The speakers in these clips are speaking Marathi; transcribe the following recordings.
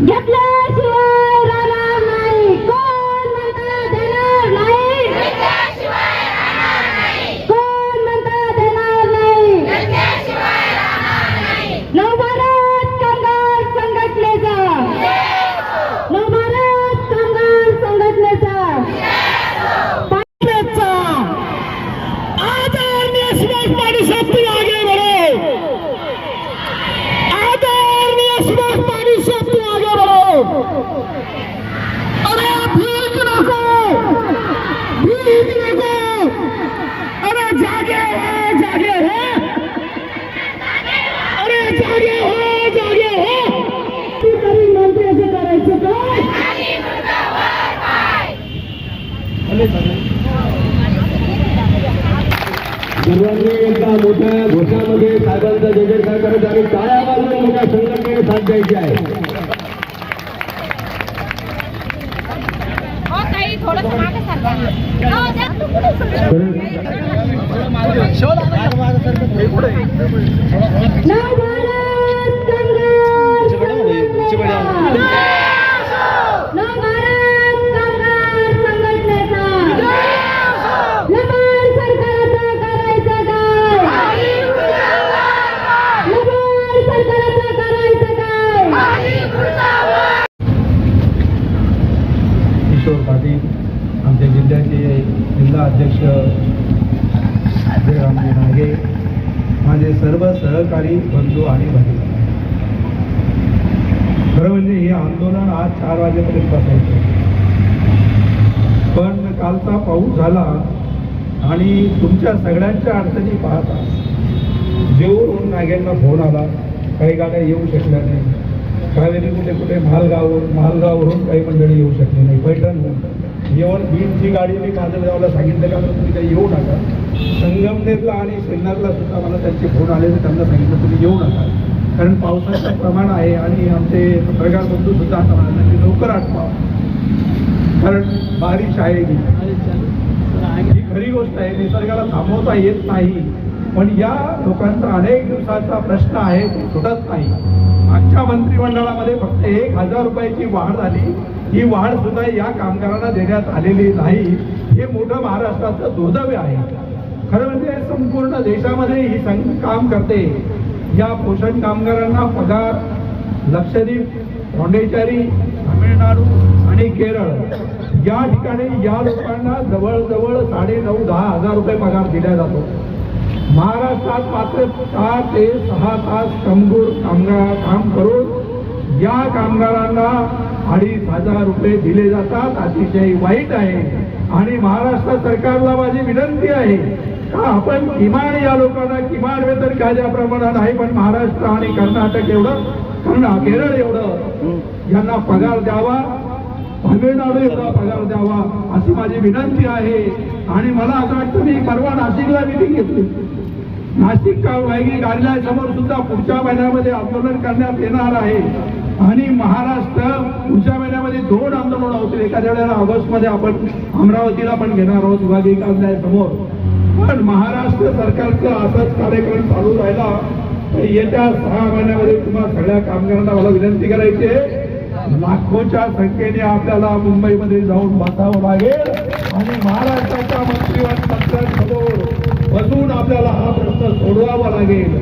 घेतल्याशिवाय सर्वांनी एकदा मोठ्या घोषामध्ये साहेबांचा जय जयकार करायचा आणि टाळ्या बाजूला मोठ्या संघटनेने साथ द्यायची आहे. हो ताई थोडंसं मागे सरका हो, द्या. नवभारत कामगार संघटनेचा नवभारत कामगार संघटनेचा लबाड सरकाराचा करायचं काय लबाड सरकाराचा करायचं काय किशोर पाटील आमच्या जिल्ह्याचे जिल्हा अध्यक्ष रामजी नागे माझे सर्व सहकारी बंधू आणि भगिनी खरं म्हणजे हे आंदोलन आज चार वाजेपर्यंत बसायचं. पण कालचा पाऊस झाला आणि तुमच्या सगळ्यांच्या अडचणी पाहता जेवून नाग्यांना फोन आला काही गाड्या येऊ शकल्या नाही कावेरी कुठे कुठे महालगाव महालगाववरून काही मंडळी येऊ शकली नाही. पैठणहून येऊन बीडची गाडी मी माजलगावला सांगितलं का तर तुम्ही काही येऊ नका. संगमनेरला आणि श्रीनाथला सुद्धा मला त्यांचे फोन आले तर त्यांना सांगितलं तुम्ही येऊ नका. कारण पावसाचं प्रमाण आहे आणि आमचे पत्रकार बंधू सुद्धा आता म्हणाले की लवकर आठवा कारण बारिश आहे ही ही खरी गोष्ट आहे निसर्गाला थांबवता येत नाही. पण या लोकांचा अनेक दिवसाचा प्रश्न आहे तो सुटत नाही. एका मंत्रिमंडळामध्ये फक्त एक हजार रुपयाची वाढ झाली. ही वाढ सुद्धा या कामगारांना देण्यात आलेली नाही. हे मोठं महाराष्ट्राचं दुर्दैव आहे. खरं म्हणजे संपूर्ण देशामध्ये ही संघ काम करते. या पोषण कामगारांना पगार लक्षद्वीप पॉंडेचारी तामिळनाडू आणि केरळ या ठिकाणी या लोकांना जवळजवळ साडे नऊ दहा हजार रुपये पगार दिला जातो. महाराष्ट्रात मात्र चार ते सहा तास शंभूर कामगार काम करून या कामगारांना अडीच हजार रुपये दिले जातात. अतिशय वाईट आहे. आणि महाराष्ट्र सरकारला माझी विनंती आहे का आपण किमान या लोकांना किमान वेतन कायद्याप्रमाणे आहे पण महाराष्ट्र आणि कर्नाटक एवढं कर्ना केरळ एवढं यांना पगार द्यावा तामिळनाडू एवढा पगार द्यावा अशी माझी विनंती आहे. आणि मला असं वाटतं मी परवा नाशिकला मिटिंग घेतली. नाशिक कालवाहिनी कार्यालयासमोर सुद्धा पुढच्या महिन्यामध्ये आंदोलन करण्यात येणार आहे. आणि महाराष्ट्र पुढच्या महिन्यामध्ये दोन आंदोलन होतील. एखाद्या वेळेला ऑगस्टमध्ये आपण अमरावतीला पण घेणार आहोत विभागीय कार्यालयासमोर. पण महाराष्ट्र सरकारचा असाच कार्यक्रम चालू राहिला तर येत्या सहा महिन्यामध्ये तुम्हाला सगळ्या कामगारांना मला विनंती करायची आहे लाखोच्या संख्येने आपल्याला मुंबईमध्ये जाऊन बसावं लागेल. आणि महाराष्ट्र मंत्रिमंडळासमोर बसून आपल्याला हा प्रश्न लागेल.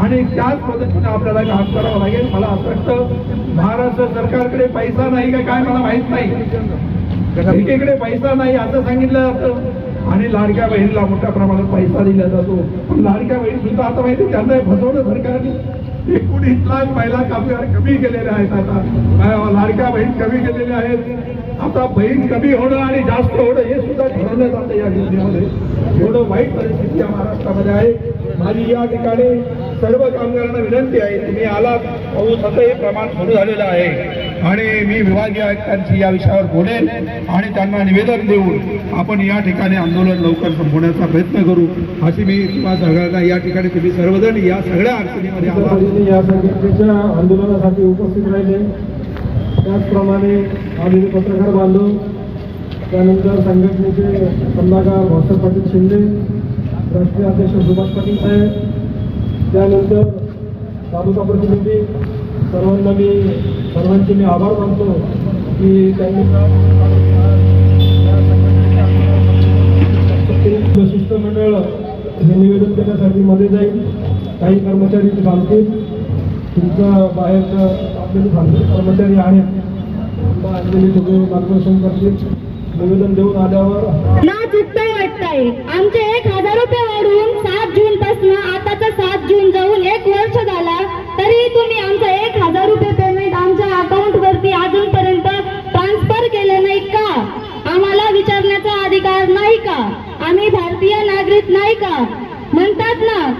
आणि त्याच पद्धतीने आपल्याला काम करावं लागेल. मला असं वाटतं महाराष्ट्र सरकारकडे पैसा नाही का काय मला माहीत नाही. एकीकडे पैसा नाही असं सांगितलं जातं. आणि लाडक्या बहिणीला मोठ्या प्रमाणात पैसा दिला जातो. पण लाडक्या बहीण सुद्धा आता माहिती त्यांना फसवलं सरकारने. एकोणीस लाख महिला कामगार कमी गेलेले आहेत आता. लाडक्या बहीण कमी गेलेल्या आहेत. आता बहीण कमी होणं आणि जास्त होणं हे सुद्धा ठरवलं जातं या जिल्ह्यामध्ये एवढं वाईट परिस्थिती या महाराष्ट्रामध्ये आहे. माझी या ठिकाणी सर्व कामगारांना विनंती आहे तुम्ही आलात. पाऊसाचं हे प्रमाण सुरू झालेलं आहे. आणि मी विभागीय आयुक्तांशी या विषयावर बोलेन आणि त्यांना निवेदन देऊन आपण या ठिकाणी आंदोलन लवकर संपवण्याचा प्रयत्न करू अशी मी तुम्हाला सगळ्यांना या ठिकाणी तुम्ही सर्वजण या सगळ्या अडचणीमध्ये या संघटनेच्या आंदोलनासाठी उपस्थित राहिले. त्याचप्रमाणे आलेले पत्रकार बांधव त्यानंतर संघटनेचे सल्लागार भाऊसाहेब पाटील शिंदे राष्ट्रीय अध्यक्ष सुभाष पाटील साहेब त्यानंतर तालुका प्रतिनिधी सर्वांना मी सर्वांचे मी आभार मानतो की त्यांनी शिष्टमंडळ हे निवेदन करण्यासाठी मध्ये जाईल. काही कर्मचारी ते थांबतील तुमचं बाहेरचं आपले थांबतील कर्मचारी आहेत. अंजली सगळे मार्गदर्शन करतील. निवेदन देऊन आल्यावर ना चुकता वाटतंय. आमचे एक हजार रुपये वाढून सात जून पासून आताचा सात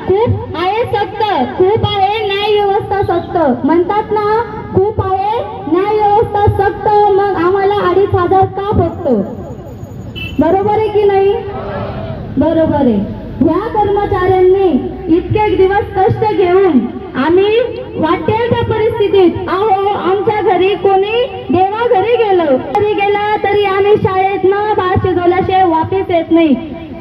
खूप आहे सक्त खूप आहे न्याय व्यवस्था सक्त. म्हणतात ना खूप आहे न्याय व्यवस्था सक्त मग आम्हाला अडीच हजार का फक्त? बरोबर आहे की नाही? बरोबर आहे. ह्या कर्मचाऱ्यांनी इतके दिवस कष्ट घेऊन आम्ही वाटेल त्या परिस्थितीत आहो आमच्या घरी कोणी देवा घरी गेलो. घरी गेला तरी आम्ही शाळेत न भात शिजवल्याशिवाय वापस येत नाही.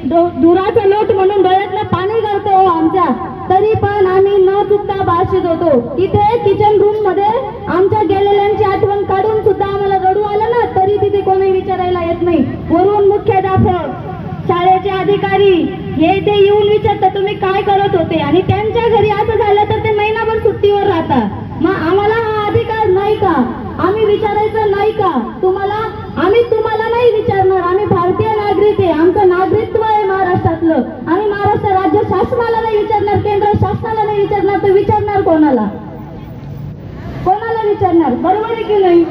दो- दुराचा लोट म्हणून डोळ्यातलं पाणी करतो हो आमच्या. तरी पण आम्ही न चुकता भात शिजवतो तिथे किचन रूममध्ये आमच्या गेलेल्यांची आठवण काढून सुद्धा आम्हाला रडू आलं ना तरी तिथे कोणी विचारायला येत नाही. वरून मुख्याध्यापक शाळेचे अधिकारी हे ते येऊन विचारतात तुम्ही काय करत होते? आणि त्यांच्या घरी असं झालं तर ते महिनाभर सुट्टीवर राहतात मग आम्हाला हा अधिकार नाही का? आम्ही विचारायचं नाही का? तुम्हाला आम्ही तुम्हाला असलं आम्ही महाराष्ट्र राज्य शासनाला नाही विचारणार केंद्र शासनाला नाही विचारणार तर विचारणार कोणाला? कोणाला विचारणार? बरोबर आहे की नाही?